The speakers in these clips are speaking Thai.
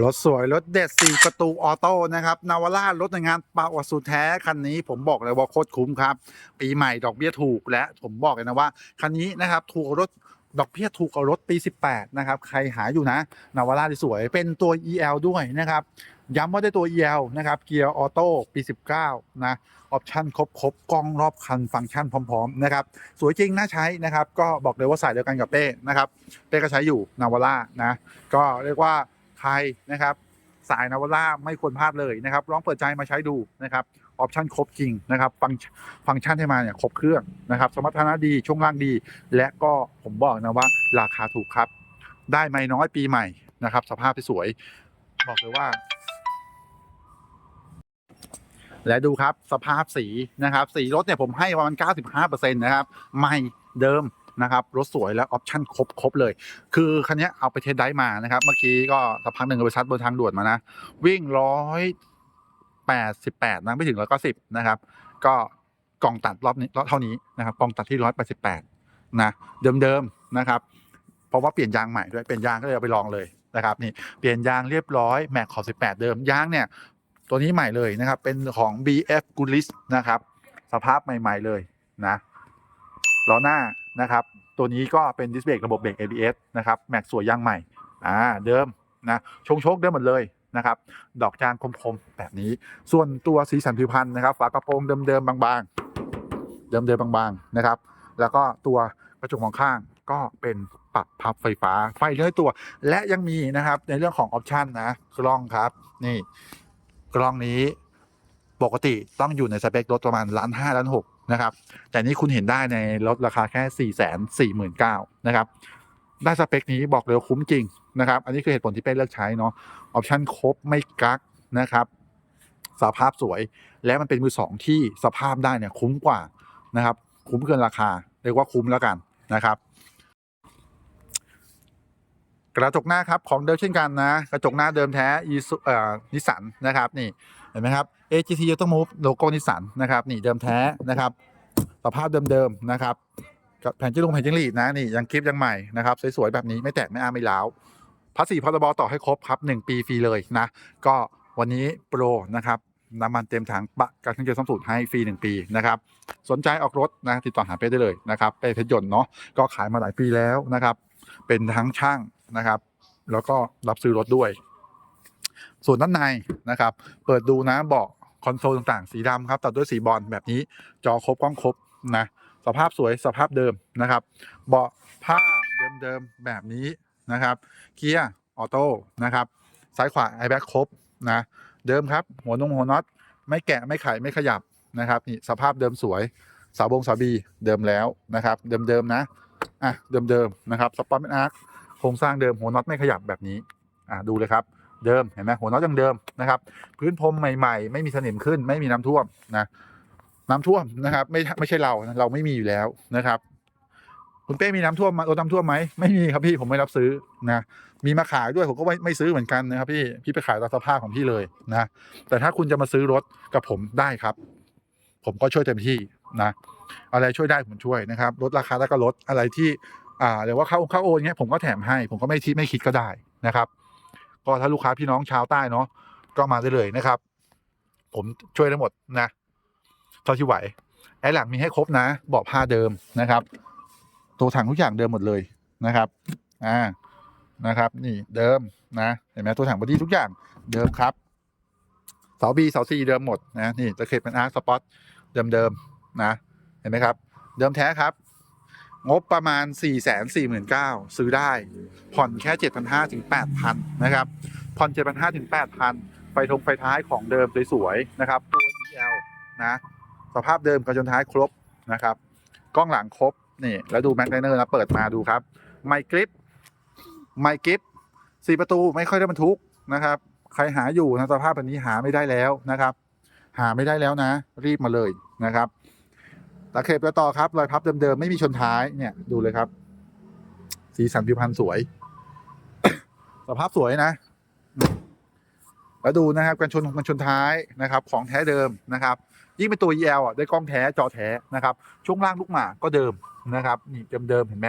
รถสวย รถเด็ด4ประตูออโต้นะครับ นาวาร่ารถในงานปะวสูตรแท้ คันนี้ผมบอกเลยว่าโคตรคุ้มครับ ปีใหม่ดอกเบี้ยถูกและผมบอกเลยนะว่า คันนี้นะครับถูกกว่ารถดอกเบี้ยถูกกว่ารถปี 18 นะครับ ใครหาอยู่นะ นาวาร่าที่สวยเป็นตัว EL ด้วยนะครับ ย้ำว่าได้ตัว EL นะครับ เกียร์ออโต้ปี 19 นะ ออปชั่นครบครบกล้องรอบคันฟังก์ชันพร้อม ๆ นะครับ สวยจริง น่าใช้นะครับ ก็บอกเลยว่าสายเดียวกันกับเป้นะครับ เป้ก็ใช้อยู่ นาวาร่านะ ก็เรียกว่า ใครนะครับสายนาวาร่าไม่ควรพลาดเลยนะครับลองเปิดใจมาใช้ดูนะครับออปชั่นครบจริงนะครับฟังฟังก์ชันให้มาเนี่ยครบเครื่องนะครับ สมรรถนะดีช่วงล่างดี และก็ผมบอกนะว่าราคาถูกครับ ได้ไม่น้อยปีใหม่นะครับ สภาพที่สวย บอกเลยว่า และดูครับสภาพสีนะครับ สีรถเนี่ยผมให้ประมาณ 95%นะครับ ใหม่เดิม นะครับรถสวยและออปชั่นครบครบเลย คือคันนี้เอาไปเทสได้มานะครับ เมื่อกี้ก็สักพักหนึ่งก็ไปซัดบนทางด่วนมานะ วิ่งร้อยแปดสิบแปดนะไม่ถึงร้อยเก้าสิบนะครับ ก็กล่องตัดรอบนี้รอบเท่านี้นะครับกล่องตัดที่ร้อยแปดสิบแปดนะเดิมๆนะครับ เพราะว่าเปลี่ยนยางใหม่ด้วยเปลี่ยนยางก็เลยเอาไปลองเลยนะครับนี่เปลี่ยนยางเรียบร้อยแม็กขอบสิบแปดเดิมยางเนี่ยตัวนี้ใหม่เลยนะครับ เป็นของ BF g o o d l i s นะครับ สภาพใหม่ ๆ เลยนะล้อหน้า นะครับตัวนี้ก็เป็นดิสเบรกระบบเบรก ABS นะครับแม็กสวยยางใหม่อ่าเดิมนะชงโชคเดิมหมดเลยนะครับดอกจานคมๆแบบนี้ ส่วนตัวสีสันผิวพรรณนะครับ ฝากระโปรงเดิมๆบางๆ เดิมๆบางๆนะครับ แล้วก็ตัวกระจกมองข้างก็เป็นปรับพับไฟฟ้าไฟเลื่อยตัว และยังมีนะครับในเรื่องของออปชันนะกล้องครับนี่กล้องนี้ปกติต้องอยู่ในสเปครถประมาณล้านห้าล้านหก นะครับ แต่นี่คุณเห็นได้ในรถราคาแค่4ี่แสนสี่หมื่นเก้านะครับ ได้สเปคนี้บอกเลยคุ้มจริงนะครับ อันนี้คือเหตุผลที่เป้เลือกใช้เนาะ ออปชั่นครบไม่กักนะครับ สภาพสวย และมันเป็นมือสองที่สภาพได้เนี่ยคุ้มกว่านะครับ คุ้มเกินราคา เรียกว่าคุ้มแล้วกันนะครับ กระจกหน้าครับของเดิมเช่นกันนะ กระจกหน้าเดิมแท้อีซูเอ่อนิสันนะครับนี่เห็นไหมครับ AGT ย u t o Move โลโก้นิสันนะครับนี่เดิมแท้นะครับสภาพเดิมๆนะครับกับแผ่นจิ้งลงแผ่นจิ้งหรีดนะนี่ยังคลิปยังใหม่นะครับสวยๆแบบนี้ไม่แตกไม่อ้าไม่ล้าวภาษีพรบต่อให้ครบครับ 1 ปีฟรีเลยนะ ก็วันนี้โปรนะครับน้ำมันเต็มถังปะการเครื่องยนต์ซ่อมสูตรให้ฟรี 1 ปีนะครับ สนใจออกรถนะติดต่อหาเป้ได้เลยนะครับเป้เพชรยนต์เนาะก็ขายมาหลายปีแล้วนะครับ เป็นทั้งช่าง นะครับ แล้วก็รับซื้อรถด้วย ส่วนด้านในนะครับ เปิดดูนะเบาะคอนโซลต่างๆ สีดำครับ ตัดด้วยสีบอลแบบนี้จอครบกล้องครบนะสภาพสวยสภาพเดิมนะครับ เบาะผ้าเดิมๆแบบนี้นะครับเกียร์ออโต้นะครับซ้ายขวาไอแบ็คครบนะเดิมครับ หัวนงหัวน็อตไม่แกะไม่ไขไม่ขยับนะครับนี่สภาพเดิมสวยสาวบงสาวบีเดิมแล้วนะครับ เดิมๆนะอะเดิมๆนะครับสปอร์ตเป็นอาร์ค โครงสร้างเดิมหัวน็อตไม่ขยับแบบนี้อะดูเลยครับเดิมเห็นไหมหัวน็อตยังเดิมนะครับ พื้นพรมใหม่ๆ ไม่มีสนิมขึ้น ไม่มีน้ำท่วมนะน้ำท่วมนะครับ ไม่ไม่ใช่เราเราไม่มีอยู่แล้วนะครับ คุณเป้มีน้ำท่วมมาลดน้ำท่วมไหมไม่มีครับพี่ผมไม่รับซื้อนะมีมาขายด้วยผมก็ไม่ไม่ซื้อเหมือนกันนะครับ พี่พี่ไปขายตามสภาพของพี่เลยนะแต่ถ้าคุณจะมาซื้อรถกับผมได้ครับ ผมก็ช่วยเต็มที่นะ อะไรช่วยได้ผมช่วยนะครับลดราคาแล้วก็ลดอะไรที่ อ่าเดี๋ยวว่าเข้าเข้าโอนเงี้ยผมก็แถมให้ ผมก็ไม่คิดไม่คิดก็ได้นะครับ ก็ถ้าลูกค้าพี่น้องชาวใต้เนาะก็มาได้เลยนะครับ ผมช่วยได้หมดนะเท่าที่ไหวไอ้หลังมีให้ครบนะบาะผ้าเดิมนะครับ ตัวถังทุกอย่างเดิมหมดเลยนะครับอ่านะครับ นี่เดิมนะเห็นไหมตัวถังบอดี้ทุกอย่างเดิมครับเสาบีเสาซีเดิมหมดนะนี่ตะเข็บเป็นอาร์สปอตเดิมๆนะเห็นไหมครับ เดิมแท้ครับ งบประมาณ 4 4 9 0 0 0 ซื้อได้ ผ่อนแค่ 7,500ถึง8,000 นะครับ ผ่อน 7,500ถึง8,000 ไฟทงไฟท้ายของเดิมสวยๆนะครับ ตัว EL นะ สภาพเดิมกระจนท้ายครบนะครับ กล้องหลังครบ นี่ แล้วดูแม็กไนเนอร์นะ เปิดมาดูครับ ไมกริป ไมกริปสี่ประตูไม่ค่อยได้บรรทุกนะครับ ใครหาอยู่นะสภาพแบบนี้หาไม่ได้แล้วนะครับ หาไม่ได้แล้วนะ รีบมาเลยนะครับ ตะเข็บแล้วต่อครับรอยพับเดิมๆไม่มีชนท้ายเนี่ยดูเลยครับ สีสันผิวพรรณสวย สภาพสวยนะ แล้วดูนะครับกันชนกันชนท้ายนะครับ ของแท้เดิมนะครับยิ่งเป็นตัว EL อะได้กล้องแท้จอแท้นะครับช่วงล่างลูกหมากก็เดิมนะครับนี่เดิมๆเห็นไหม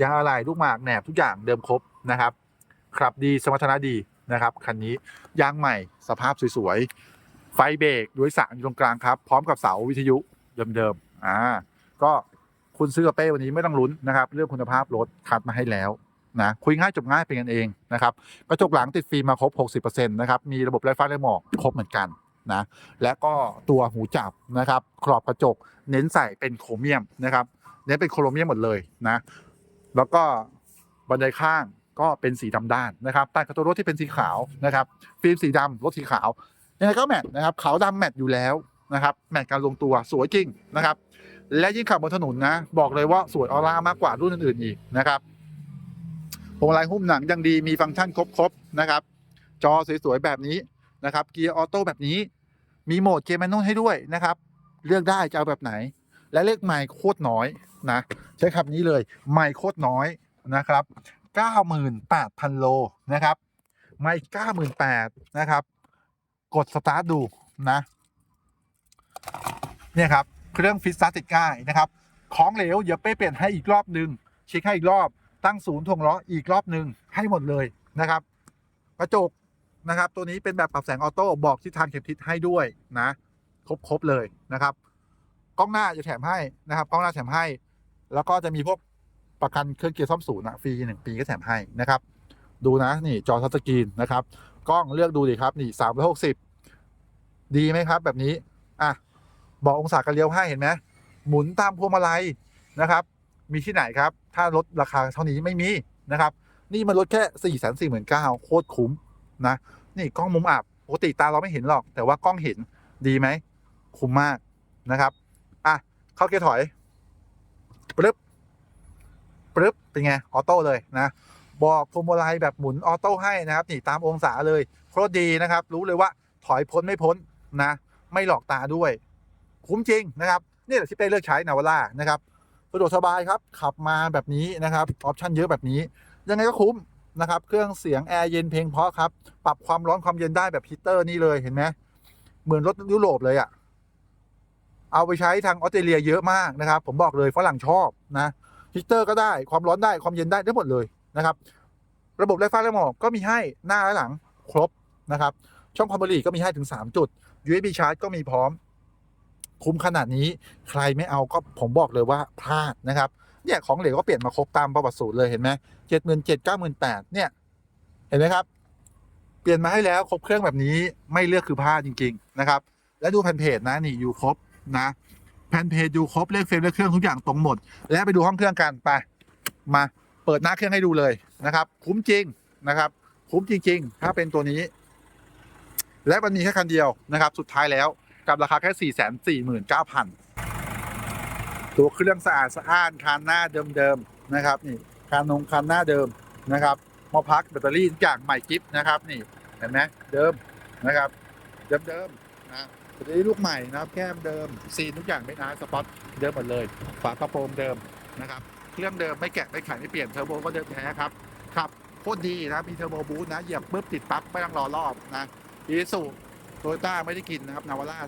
ยางอะไรลูกหมากแหนบทุกอย่างเดิมครบนะครับขับดีสมรรถนะดีนะครับคันนี้ยางใหม่สภาพสวยๆไฟเบรกด้วยสารอยู่ตรงกลางครับ พร้อมกับเสาวิทยุเดิมๆ อ่าก็คุณซื้อกับเป้วันนี้ไม่ต้องลุ้นนะครับ เรื่องคุณภาพรถคัดมาให้แล้วนะคุยง่ายจบง่ายเป็นกันเองนะครับกระจกหลังติดฟิล์มมาครบ 60%นะครับมีระบบไร้ฟ้าไร้หมอกครบเหมือนกันนะและก็ตัวหูจับนะครับ ขอบกระจกเน้นใส่เป็นโครเมียมนะครับ เน้นเป็นโครเมียมหมดเลยนะแล้วก็บันไดข้างก็เป็นสีดำด้านนะครับใต้กระจกรถที่เป็นสีขาวนะครับ ฟิล์มสีดำรถสีขาวยังไงก็แมทนะครับขาวดำแมทอยู่แล้ว นะครับแมทการลงตัวสวยจริงนะครับ และยิ่งขับบนถนนนะ บอกเลยว่าสวยออร่ามากกว่ารุ่นอื่นๆอีกนะครับพวงมาลัยหุ้มหนังยังดีมีฟังก์ชันครบๆนะครับ จอสวยๆแบบนี้นะครับเกียร์ออโต้แบบนี้ มีโหมดเกียร์แมนนวลให้ด้วยนะครับ เลือกได้จะเอาแบบไหน และเลขไมล์โคตรน้อยนะใช้คำนี้เลยไมล์โคตรน้อยนะครับ98,000 โลนะครับ ไมล์98,000นะครับ กดสตาร์ทดูนะ เนี่ยครับเครื่องฟิตสตาร์ติดง่ายนะครับ ของเหลวเดี๋ยวเป้เปลี่ยนให้อีกรอบหนึ่งเช็คให้อีกรอบตั้งศูนย์ถ่วงล้ออีกรอบหนึ่งให้หมดเลยนะครับกระจกนะครับ ตัวนี้เป็นแบบปรับแสงออโต้บอกทิศทางเข็มทิศให้ด้วยนะครบๆเลยนะครับกล้องหน้าจะแถมให้นะครับกล้องหน้าแถมให้ แล้วก็จะมีพวกประกันเครื่องเกียร์ซ่อมศูนย์นะฟรีหนึ่งปีก็แถมให้นะครับ ดูนะนี่จอทัชสกรีนนะครับกล้องเลือกดูดิครับนี่สามร้อยหกสิบดีไหมครับ แบบนี้อะ บอกองศาการเลี้ยวให้เห็นไหมหมุนตามพวงมาลัยนะครับ มีที่ไหนครับ ถ้ารถราคาเท่านี้ไม่มีนะครับ นี่มันลดแค่สี่แสนสี่หมื่นเก้าโคตรคุ้มนะนี่กล้องมุมอับปกติตาเราไม่เห็นหรอก แต่ว่ากล้องเห็นดีไหมคุ้มมากนะครับอะเข้าเกียร์ถอยปึ๊บปึ๊บเป็นไงออโต้เลยนะบอกพวงมาลัยแบบหมุนออโต้ให้นะครับนี่ตามองศาเลยโคตรดีนะครับ รู้เลยว่าถอยพ้นไม่พ้นนะ ไม่หลอกตาด้วย คุ้มจริงนะครับนี่แหละที่เป้เลือกใช้นาวาร่านะครับสะดวกสบายครับ ขับมาแบบนี้นะครับออปชั่นเยอะแบบนี้ ยังไงก็คุ้มนะครับ เครื่องเสียงแอร์เย็นเพลงเพราะครับ ปรับความร้อนความเย็นได้แบบฮีตเตอร์นี่เลยเห็นไหมเหมือนรถยุโรปเลยอะ่ะเอาไปใช้ทางออสเตรเลียเยอะมากนะครับ ผมบอกเลยฝรั่งชอบนะฮีตเตอร์ก็ได้ความร้อนได้ความเย็นได้ได้หมดเลยนะครับ ระบบไฟฟ้าและหมอกก็มีให้หน้าและหลังครบนะครับ ช่องคอมบอรี่ก็มีให้ถึง 3 จุด USB ชาร์จก็มีพร้อม คุ้มขนาดนี้ ใครไม่เอาก็ผมบอกเลยว่าพลาดนะครับเนี่ยของเหลวก็เปลี่ยนมาครบตามประวัติสูตรเลยเห็นไหมเจ็ดหมื่นเจ็ดเก้าหมื่นแปดเนี่ย เห็นไหมครับ เปลี่ยนมาให้แล้วครบเครื่องแบบนี้ไม่เลือกคือพลาดจริง ๆ นะครับ และดูแผ่นเพจนะนี่อยู่ครบนะแผ่นเพจอยู่ครบเลขเฟรมเลขเครื่องทุกอย่างตรงหมด และไปดูห้องเครื่องกันไปมาเปิดหน้าเครื่องให้ดูเลยนะครับ คุ้มจริงนะครับ คุ้มจริง ๆ ถ้าเป็นตัวนี้ และมันมีแค่คันเดียวนะครับ สุดท้ายแล้ว กับราคาแค่สี่แสนสี่หมื่นเก้าพันตัวเครื่องสะอาดสะอ้านคานหน้าเดิมๆนะครับนี่คานนงคานหน้าเดิมนะครับมอพักแบตเตอรี่ทุกอย่างใหม่กิฟนะครับนี่เห็นไหมเดิมนะครับ เดิมๆนะแบตเตอรี่ลูกใหม่นะครับแก้มเดิมซีนทุกอย่างไม่อาร์สปอตเดิมหมดเลยฝากระโปรงเดิมนะครับเครื่องเดิมไม่แกะไม่ไขไม่เปลี่ยนเทอร์โบก็เดิมแท้ครับขับโคตรดีนะมีเทอร์โบบูสต์นะเหยียบปุ๊บติดปั๊บไม่ต้องรอรอบนะอีซู โตโยต้าไม่ได้กินนะครับ นาวาร่า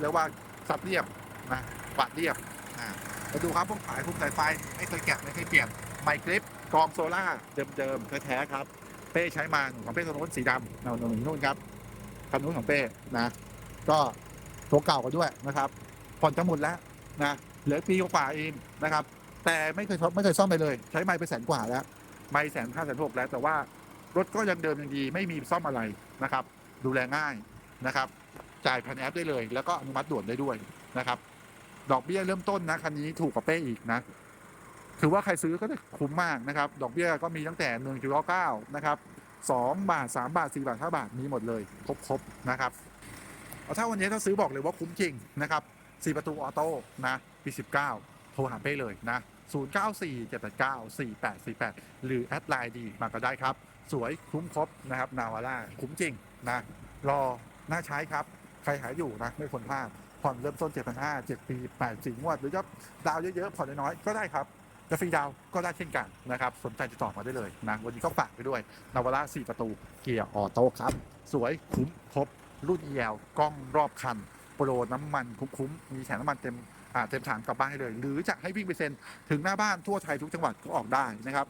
เรียกว่าสับเรียบนะปาดเรียบอ่ามาดูครับพวกสายพวกสายไฟไม่เคยแกะไม่เคยเปลี่ยนไมค์คลิปกรองโซล่าเดิมๆแท้ๆครับเป้ใช้มาของเป้ตัวนู้นสีดำเอาหนุ่นนู่นครับคันนู้นของเป้นะ ก็ตัวเก่ากันด้วยนะครับผ่อนจะหมดแล้วนะเหลือปีกว่าเองนะครับ แต่ไม่เคยไม่เคยซ่อมไปเลย ใช้ไม้ไปแสนกว่าแล้ว ไม้แสนห้าแสนหกแล้วแต่ว่ารถก็ยังเดิมยังดี ไม่มีซ่อมอะไรนะครับ ดูแลง่าย นะครับ จ่ายผ่านแอปได้เลย แล้วก็อนุมัติด่วนได้ด้วยนะครับ ดอกเบี้ยเริ่มต้นนะคันนี้ถูกกว่าเป้อีกนะ ถือว่าใครซื้อก็ได้คุ้มมากนะครับ ดอกเบี้ยก็มีตั้งแต่หนึ่งจุดเก้านะครับสองบาทสามบาทสี่บาทห้าบาทมีหมดเลย ครบๆนะครับเอาถ้าวันนี้ถ้าซื้อบอกเลยว่าคุ้มจริงนะครับสี่ประตูออโต้นะปีสิบเก้าโทรหาเป้เลยนะ0947894848 หรือ แอดไลน์ดีมาก็ได้ครับ สวยคุ้มครบนะครับนาวาร่าคุ้มจริงนะ รอ น่าใช้ครับ ใครหาอยู่นะไม่ควรพลาดผ่อนเริ่มต้น 7,500 7 ปี8 4งวด หรือจะดาวเยอะๆ ผ่อนน้อยๆ ก็ได้ครับจะฟรีดาวก็ได้เช่นกันนะครับ สนใจติดต่อมาได้เลยนะวันนี้ก็ฝากไปด้วย นาวาร่า4 ประตู เกียร์ออโต้ครับ สวยคุ้มครบ รุ่น EL กล้องรอบคัน โปรน้ำมันคุ้มๆ มีแถมน้ำมันเต็มเต็มถังกลับบ้านให้เลย หรือจะให้วิ่งไปเซ็นถึงหน้าบ้านทั่วไทยทุกจังหวัดก็ออกได้นะครับ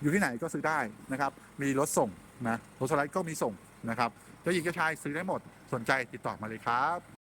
อยู่ที่ไหนก็ซื้อได้นะครับ มีรถส่งนะรถสไลด์ก็มีส่งนะครับ เจ้าหญิงเจ้าชายซื้อได้หมดสนใจติดต่อมาเลยครับ